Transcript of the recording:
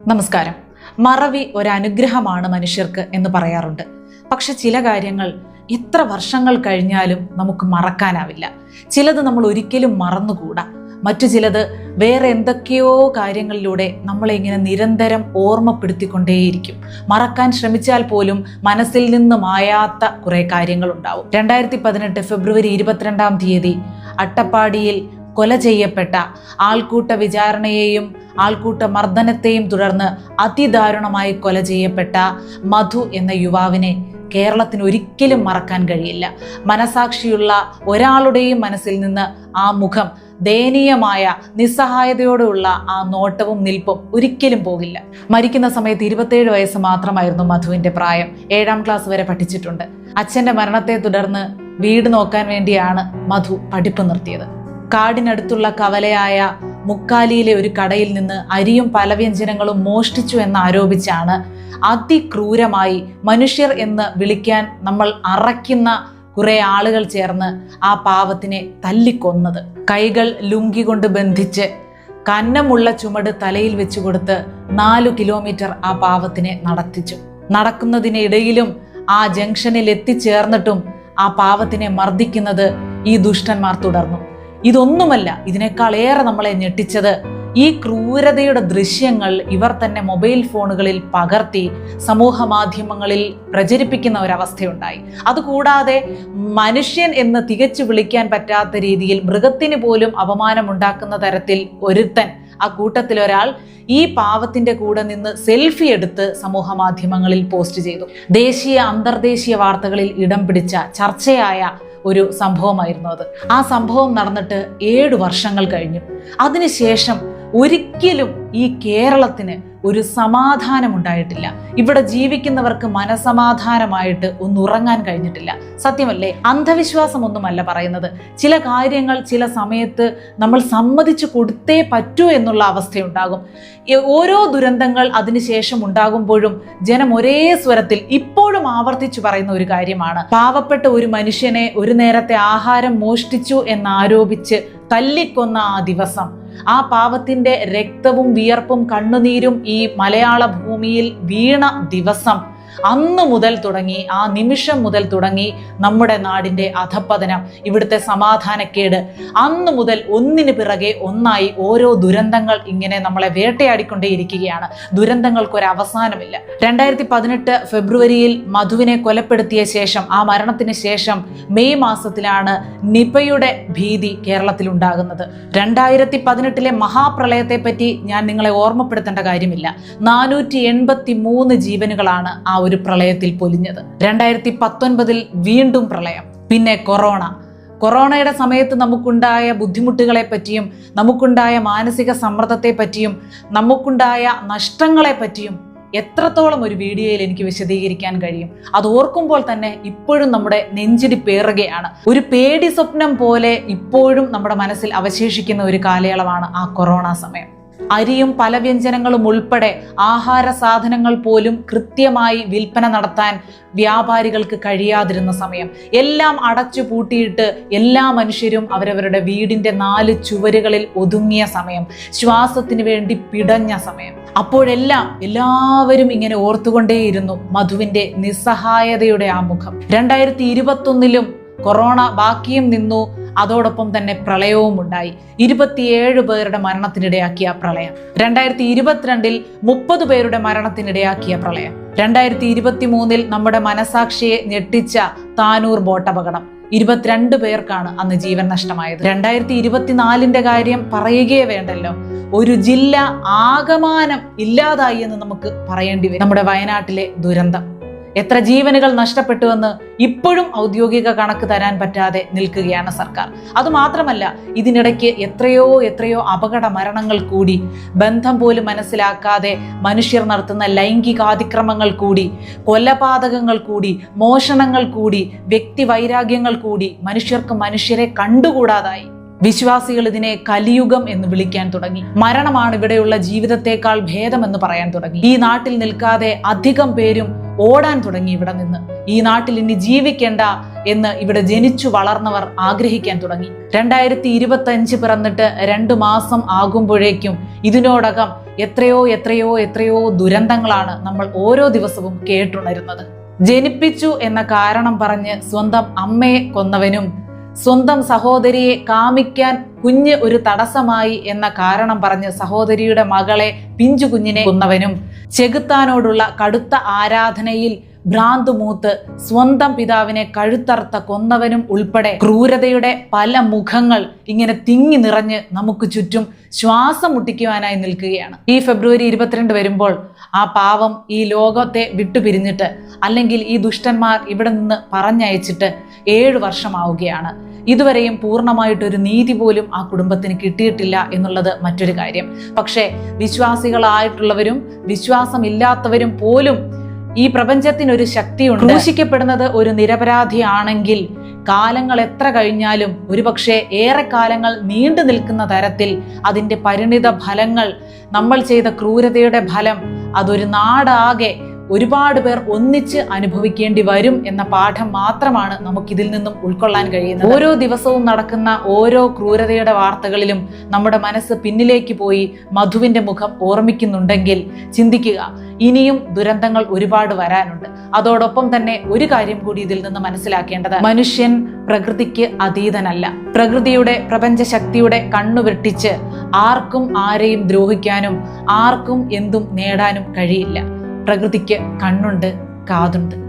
നമസ്കാരം. മറവി ഒരു അനുഗ്രഹമാണ് മനുഷ്യർക്ക് എന്ന് പറയാറുണ്ട്. പക്ഷെ ചില കാര്യങ്ങൾ എത്ര വർഷങ്ങൾ കഴിഞ്ഞാലും നമുക്ക് മറക്കാനാവില്ല. ചിലത് നമ്മൾ ഒരിക്കലും മറന്നുകൂടാ. മറ്റു ചിലത് വേറെ എന്തൊക്കെയോ കാര്യങ്ങളിലൂടെ നമ്മളെ ഇങ്ങനെ നിരന്തരം ഓർമ്മപ്പെടുത്തിക്കൊണ്ടേയിരിക്കും. മറക്കാൻ ശ്രമിച്ചാൽ പോലും മനസ്സിൽ നിന്ന് മായാത്ത കുറേ കാര്യങ്ങളുണ്ടാവും. രണ്ടായിരത്തി പതിനെട്ട് ഫെബ്രുവരി ഇരുപത്തിരണ്ടാം തീയതി അട്ടപ്പാടിയിൽ കൊല ചെയ്യപ്പെട്ട ആൾക്കൂട്ട വിചാരണയെയും ആൾക്കൂട്ട മർദ്ദനത്തെയും തുടർന്ന് അതിദാരുണമായി കൊല ചെയ്യപ്പെട്ട മധു എന്ന യുവാവിനെ കേരളത്തിന് ഒരിക്കലും മറക്കാൻ കഴിയില്ല. മനസാക്ഷിയുള്ള ഒരാളുടെയും മനസ്സിൽ നിന്ന് ആ മുഖം ദയനീയമായ നിസ്സഹായതയോടുള്ള ആ നോട്ടവും നിൽപ്പും ഒരിക്കലും പോകില്ല. മരിക്കുന്ന സമയത്ത് ഇരുപത്തേഴ് വയസ്സ് മാത്രമായിരുന്നു മധുവിന്റെ പ്രായം. ഏഴാം ക്ലാസ് വരെ പഠിച്ചിട്ടുണ്ട്. അച്ഛന്റെ മരണത്തെ തുടർന്ന് വീട് നോക്കാൻ വേണ്ടിയാണ് മധു പഠിപ്പ് നിർത്തിയത്. കാടിനടുത്തുള്ള കവലയായ മുക്കാലിയിലെ ഒരു കടയിൽ നിന്ന് അരിയും പലവ്യഞ്ജനങ്ങളും മോഷ്ടിച്ചു എന്ന് ആരോപിച്ചാണ് അതിക്രൂരമായി മനുഷ്യർ എന്ന് വിളിക്കാൻ നമ്മൾ അറയ്ക്കുന്ന കുറെ ആളുകൾ ചേർന്ന് ആ പാവത്തിനെ തല്ലിക്കൊന്നത്. കൈകൾ ലുങ്കി കൊണ്ട് ബന്ധിച്ച് കന്നമുള്ള ചുമട് തലയിൽ വെച്ചു കൊടുത്ത് നാലു കിലോമീറ്റർ ആ പാവത്തിനെ നടത്തിച്ചു. നടക്കുന്നതിനിടയിലും ആ ജംഗ്ഷനിൽ എത്തിച്ചേർന്നിട്ടും ആ പാവത്തിനെ മർദ്ദിക്കുന്നത് ഈ ദുഷ്ടന്മാർ തുടർന്നു. ഇതൊന്നുമല്ല ഇതിനേക്കാളേറെ നമ്മളെ ഞെട്ടിച്ചത്. ഈ ക്രൂരതയുടെ ദൃശ്യങ്ങൾ ഇവർ തന്നെ മൊബൈൽ ഫോണുകളിൽ പകർത്തി സമൂഹ മാധ്യമങ്ങളിൽ പ്രചരിപ്പിക്കുന്ന ഒരവസ്ഥയുണ്ടായി. അതുകൂടാതെ മനുഷ്യൻ എന്ന് തികച്ചു വിളിക്കാൻ പറ്റാത്ത രീതിയിൽ മൃഗത്തിന് പോലും അപമാനമുണ്ടാക്കുന്ന തരത്തിൽ ഒരുത്തൻ ആ കൂട്ടത്തിൽ ഒരാൾ ഈ പാവത്തിന്റെ കൂടെ നിന്ന് സെൽഫി എടുത്ത് സമൂഹ മാധ്യമങ്ങളിൽ പോസ്റ്റ് ചെയ്തു. ദേശീയ അന്തർദേശീയ വാർത്തകളിൽ ഇടം പിടിച്ച ചർച്ചയായ ഒരു സംഭവമായിരുന്നു അത്. ആ സംഭവം നടന്നിട്ട് ഏഴ് വർഷങ്ങൾ കഴിഞ്ഞു. അതിനുശേഷം ഒരിക്കലും ഈ കേരളത്തിന് ഒരു സമാധാനം ഉണ്ടായിട്ടില്ല ഇവിടെ ജീവിക്കുന്നവർക്ക് മനസമാധാനമായിട്ട് ഒന്ന് ഉറങ്ങാൻ കഴിഞ്ഞിട്ടില്ല. സത്യമല്ലേ? അന്ധവിശ്വാസം ഒന്നുമല്ല പറയുന്നത്. ചില കാര്യങ്ങൾ ചില സമയത്ത് നമ്മൾ സമ്മതിച്ചു കൊടുത്തേ പറ്റൂ എന്നുള്ള അവസ്ഥയുണ്ടാകും. ഓരോ ദുരന്തങ്ങൾ അതിനുശേഷം ഉണ്ടാകുമ്പോഴും ജനം ഒരേ സ്വരത്തിൽ ഇപ്പോഴും ആവർത്തിച്ചു പറയുന്ന ഒരു കാര്യമാണ്. പാവപ്പെട്ട ഒരു മനുഷ്യനെ ഒരു നേരത്തെ ആഹാരം മോഷ്ടിച്ചു എന്നാരോപിച്ച് തല്ലിക്കൊന്ന ആ ദിവസം. ആ പാവത്തിന്റെ രക്തവും വിയർപ്പും കണ്ണുനീരും ഈ മലയാള ഭൂമിയിൽ വീണ ദിവസം. അന്ന് മുതൽ തുടങ്ങി ആ നിമിഷം മുതൽ തുടങ്ങി നമ്മുടെ നാടിന്റെ അധപ്പതനം ഇവിടുത്തെ സമാധാനക്കേട്. അന്ന് മുതൽ ഒന്നിന് പിറകെ ഒന്നായി ഓരോ ദുരന്തങ്ങൾ ഇങ്ങനെ നമ്മളെ വേട്ടയാടിക്കൊണ്ടേയിരിക്കുകയാണ്. ദുരന്തങ്ങൾക്ക് ഒരു അവസാനമില്ല രണ്ടായിരത്തി പതിനെട്ട് ഫെബ്രുവരിയിൽ മധുവിനെ കൊലപ്പെടുത്തിയ ശേഷം ആ മരണത്തിന് ശേഷം മെയ് മാസത്തിലാണ് നിപയുടെ ഭീതി കേരളത്തിൽ ഉണ്ടാകുന്നത് രണ്ടായിരത്തി പതിനെട്ടിലെ മഹാപ്രളയത്തെ പറ്റി ഞാൻ നിങ്ങളെ ഓർമ്മപ്പെടുത്തേണ്ട കാര്യമില്ല. നാനൂറ്റി എൺപത്തി മൂന്ന് ജീവനുകളാണ് ആ ഒരു പ്രളയത്തിൽ പൊലിഞ്ഞത്. രണ്ടായിരത്തി പത്തൊൻപതിൽ വീണ്ടും പ്രളയം. പിന്നെ കൊറോണ. കൊറോണയുടെ സമയത്ത് നമുക്കുണ്ടായ ബുദ്ധിമുട്ടുകളെ പറ്റിയും നമുക്കുണ്ടായ മാനസിക സമ്മർദ്ദത്തെ പറ്റിയും നമുക്കുണ്ടായ നഷ്ടങ്ങളെ പറ്റിയും എത്രത്തോളം ഒരു വീഡിയോയിൽ എനിക്ക് വിശദീകരിക്കാൻ കഴിയും? അത് ഓർക്കുമ്പോൾ തന്നെ ഇപ്പോഴും നമ്മുടെ നെഞ്ചിടി പേറുകയാണ്. ഒരു പേടി സ്വപ്നം പോലെ ഇപ്പോഴും നമ്മുടെ മനസ്സിൽ അവശേഷിക്കുന്ന ഒരു കാലയളവാണ് ആ കൊറോണ സമയം. അരിയും പല വ്യഞ്ജനങ്ങളും ഉൾപ്പെടെ ആഹാര സാധനങ്ങൾ പോലും കൃത്യമായി വിൽപ്പന നടത്താൻ വ്യാപാരികൾക്ക് കഴിയാതിരുന്ന സമയം. എല്ലാം അടച്ചു പൂട്ടിയിട്ട് എല്ലാ മനുഷ്യരും അവരവരുടെ വീടിന്റെ നാല് ചുവരുകളിൽ ഒതുങ്ങിയ സമയം. ശ്വാസത്തിന് വേണ്ടി പിടഞ്ഞ സമയം. അപ്പോഴെല്ലാം എല്ലാവരും ഇങ്ങനെ ഓർത്തുകൊണ്ടേയിരുന്നു മധുവിന്റെ നിസ്സഹായതയുടെ ആമുഖം. മുഖം രണ്ടായിരത്തി ഇരുപത്തൊന്നിലും കൊറോണ ബാക്കിയും നിന്നു. അതോടൊപ്പം തന്നെ പ്രളയവും ഉണ്ടായി. ഇരുപത്തിയേഴ് പേരുടെ മരണത്തിനിടയാക്കിയ പ്രളയം. രണ്ടായിരത്തി ഇരുപത്തിരണ്ടിൽ മുപ്പത് പേരുടെ മരണത്തിനിടയാക്കിയ പ്രളയം. രണ്ടായിരത്തി ഇരുപത്തി മൂന്നിൽ നമ്മുടെ മനസാക്ഷിയെ ഞെട്ടിച്ച താനൂർ ബോട്ടപകടം. ഇരുപത്തിരണ്ട് പേർക്കാണ് അന്ന് ജീവൻ നഷ്ടമായത്. രണ്ടായിരത്തി ഇരുപത്തിനാലിന്റെ കാര്യം പറയുകയേ വേണ്ടല്ലോ. ഒരു ജില്ല ആകമാനം ഇല്ലാതായി എന്ന് നമുക്ക് പറയേണ്ടി വരും. നമ്മുടെ വയനാട്ടിലെ ദുരന്തം. എത്ര ജീവനുകൾ നഷ്ടപ്പെട്ടുവെന്ന് ഇപ്പോഴും ഔദ്യോഗിക കണക്ക് തരാൻ പറ്റാതെ നിൽക്കുകയാണ് സർക്കാർ. അതുമാത്രമല്ല ഇതിനിടയ്ക്ക് എത്രയോ എത്രയോ അപകട മരണങ്ങൾ കൂടി ബന്ധം പോലും മനസ്സിലാക്കാതെ മനുഷ്യർ നടത്തുന്ന ലൈംഗികാതിക്രമങ്ങൾ കൂടി കൊലപാതകങ്ങൾ കൂടി മോഷണങ്ങൾ കൂടി വ്യക്തി വൈരാഗ്യങ്ങൾ കൂടി മനുഷ്യർക്ക് മനുഷ്യരെ കണ്ടുകൂടാതായി. വിശ്വാസികൾ ഇതിനെ കലിയുഗം എന്ന് വിളിക്കാൻ തുടങ്ങി. മരണമാണ് ഇവിടെയുള്ള ജീവിതത്തെക്കാൾ ഭേദമെന്ന് പറയാൻ തുടങ്ങി. ഈ നാട്ടിൽ നിൽക്കാതെ അധികം പേരും ഓടാൻ തുടങ്ങി ഇവിടെ നിന്ന്. ഈ നാട്ടിൽ ഇനി ജീവിക്കേണ്ട എന്ന് ഇവിടെ ജനിച്ചു വളർന്നവർ ആഗ്രഹിക്കാൻ തുടങ്ങി. രണ്ടായിരത്തി ഇരുപത്തി അഞ്ച് പിറന്നിട്ട് രണ്ടു മാസം ആകുമ്പോഴേക്കും ഇതിനോടകം എത്രയോ എത്രയോ എത്രയോ ദുരന്തങ്ങളാണ് നമ്മൾ ഓരോ ദിവസവും കേട്ടുണരുന്നത്. ജനിപ്പിച്ചു എന്ന കാരണം പറഞ്ഞ് സ്വന്തം അമ്മയെ കൊന്നവനും സ്വന്തം സഹോദരിയെ കാമിക്കാൻ കുഞ്ഞ് ഒരു തടസ്സമായി എന്ന കാരണം പറഞ്ഞ് സഹോദരിയുടെ മകളെ പിഞ്ചു കുഞ്ഞിനെ കൊന്നവനും ചെകുത്താനോടുള്ള കടുത്ത ആരാധനയിൽ ഭ്രാന്ത് മൂത്ത് സ്വന്തം പിതാവിനെ കഴുത്തർത്ത കൊന്നവനും ഉൾപ്പെടെ ക്രൂരതയുടെ പല മുഖങ്ങൾ ഇങ്ങനെ തിങ്ങി നിറഞ്ഞ് നമുക്ക് ചുറ്റും ശ്വാസം മുട്ടിക്കുവാനായി നിൽക്കുകയാണ്. ഈ ഫെബ്രുവരി ഇരുപത്തിരണ്ട് വരുമ്പോൾ ആ പാവം ഈ ലോകത്തെ വിട്ടുപിരിഞ്ഞിട്ട് അല്ലെങ്കിൽ ഈ ദുഷ്ടന്മാർ ഇവിടെ നിന്ന് പറഞ്ഞയച്ചിട്ട് ഏഴു വർഷമാവുകയാണ്. ഇതുവരെയും പൂർണമായിട്ടൊരു നീതി പോലും ആ കുടുംബത്തിന് കിട്ടിയിട്ടില്ല എന്നുള്ളത് മറ്റൊരു കാര്യം. പക്ഷേ വിശ്വാസികളായിട്ടുള്ളവരും വിശ്വാസമില്ലാത്തവരും പോലും ഈ പ്രപഞ്ചത്തിനൊരു ശക്തിയുണ്ട്. ക്രൂശിക്കപ്പെടുന്നത് ഒരു നിരപരാധിയാണെങ്കിൽ കാലങ്ങൾ എത്ര കഴിഞ്ഞാലും ഒരുപക്ഷെ ഏറെ കാലങ്ങൾ നീണ്ടു നിൽക്കുന്ന തരത്തിൽ അതിന്റെ പരിണിത ഫലങ്ങൾ നമ്മൾ ചെയ്ത ക്രൂരതയുടെ ഫലം അതൊരു നാടാകെ ഒരുപാട് പേർ ഒന്നിച്ച് അനുഭവിക്കേണ്ടി വരും എന്ന പാഠം മാത്രമാണ് നമുക്കിതിൽ നിന്നും ഉൾക്കൊള്ളാൻ കഴിയുന്നത്. ഓരോ ദിവസവും നടക്കുന്ന ഓരോ ക്രൂരതയുടെ വാർത്തകളിലും നമ്മുടെ മനസ്സ് പിന്നിലേക്ക് പോയി മധുവിന്റെ മുഖം ഓർമ്മിക്കുന്നുണ്ടെങ്കിൽ ചിന്തിക്കുക ഇനിയും ദുരന്തങ്ങൾ ഒരുപാട് വരാനുണ്ട്. അതോടൊപ്പം തന്നെ ഒരു കാര്യം കൂടി ഇതിൽ നിന്ന് മനസ്സിലാക്കേണ്ടത്. മനുഷ്യൻ പ്രകൃതിക്ക് അതീതനല്ല. പ്രകൃതിയുടെ പ്രപഞ്ച ശക്തിയുടെ കണ്ണു വെട്ടിച്ച് ആർക്കും ആരെയും ദ്രോഹിക്കാനും ആർക്കും എന്തും നേടാനും കഴിയില്ല. പ്രകൃതിക്ക് കണ്ണുണ്ട് കാതുണ്ട്.